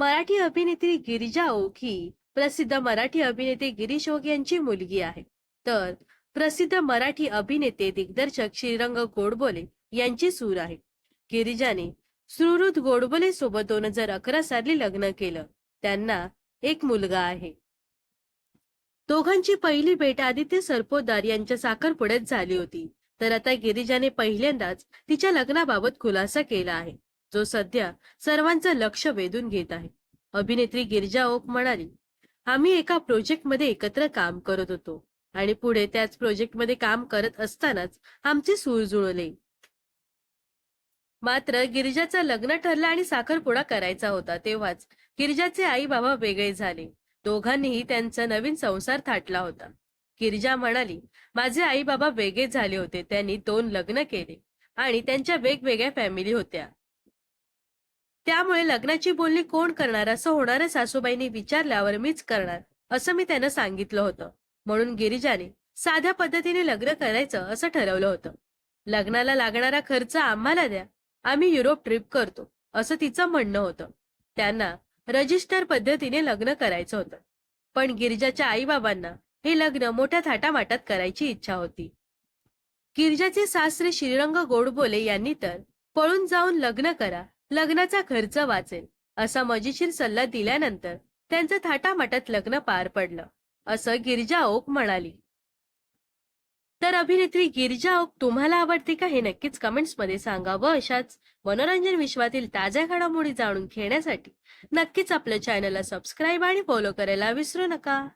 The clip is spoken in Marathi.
मराठी अभिनेत्री गिरिजा ओक ही प्रसिद्ध मराठी अभिनेते गिरीश ओक यांची मुलगी आहे. तर प्रसिद्ध मराठी अभिनेते दिग्दर्शक श्रीरंग गोडबोले यांची सूर आहे. गिरिजाने सुहृद गोडबोले सोबत दोन हजार अकरा साली लग्न केलं. त्यांना एक मुलगा आहे. दोघांची पहिली भेट आदित्य सरपोदार यांच्या साखरपुड्यात झाली होती. तर आता गिरिजाने पहिल्यांदाच तिच्या लग्नाबाबत खुलासा केला आहे. जो सध्या सर्वांचं लक्ष वेधून घेत आहे. अभिनेत्री गिरजा ओक म्हणाली आम्ही एका प्रोजेक्टमध्ये एकत्र काम करत होतो आणि पुढे त्याच प्रोजेक्टमध्ये काम करत असतानाच आमचे सूर जुळले. मात्र गिरिजाचं लग्न ठरलं आणि साखरपुडा करायचा होता तेव्हाच गिरिजाचे आई बाबा वेगळे झाले. दोघांनीही त्यांचा नवीन संसार थाटला होता. गिरिजा म्हणाली माझे आई बाबा वेगळे झाले होते. त्यांनी दोन लग्न केले आणि त्यांच्या वेगवेगळ्या फॅमिली होत्या. त्यामुळे लग्नाची बोलणी कोण करणार असं होणार सासूबाईंनी विचारल्यावर मीच करणार असं मी त्यानं सांगितलं होतं. म्हणून गिरिजाने साध्या पद्धतीने लग्न करायचं असं ठरवलं होतं. लग्नाला लागणारा खर्च आम्हाला द्या आम्ही युरोप ट्रिप करतो असं तिचं म्हणणं होतं. त्यांना रजिस्टर पद्धतीने लग्न करायचं होतं. पण गिरिजाच्या आई बाबांना हे लग्न मोठ्या थाटामाटात करायची इच्छा होती. गिरिजाचे सासरे श्रीरंग गोडबोले यांनी तर पळून जाऊन लग्न करा लग्नाचा खर्च वाचेल. असा मजेशीर सल्ला दिल्यानंतर त्यांचं थाटामाटात लग्न पार पडलं. असं गिरजा ओक म्हणाली. तर अभिनेत्री गिरजा ओक तुम्हाला आवडते का हे नक्कीच कमेंट्समध्ये सांगा व अशाच मनोरंजन विश्वातील ताज्या घडामोडी जाणून घेण्यासाठी. नक्कीच आपल्या चॅनलला सबस्क्राईब आणि फॉलो करायला विसरू नका.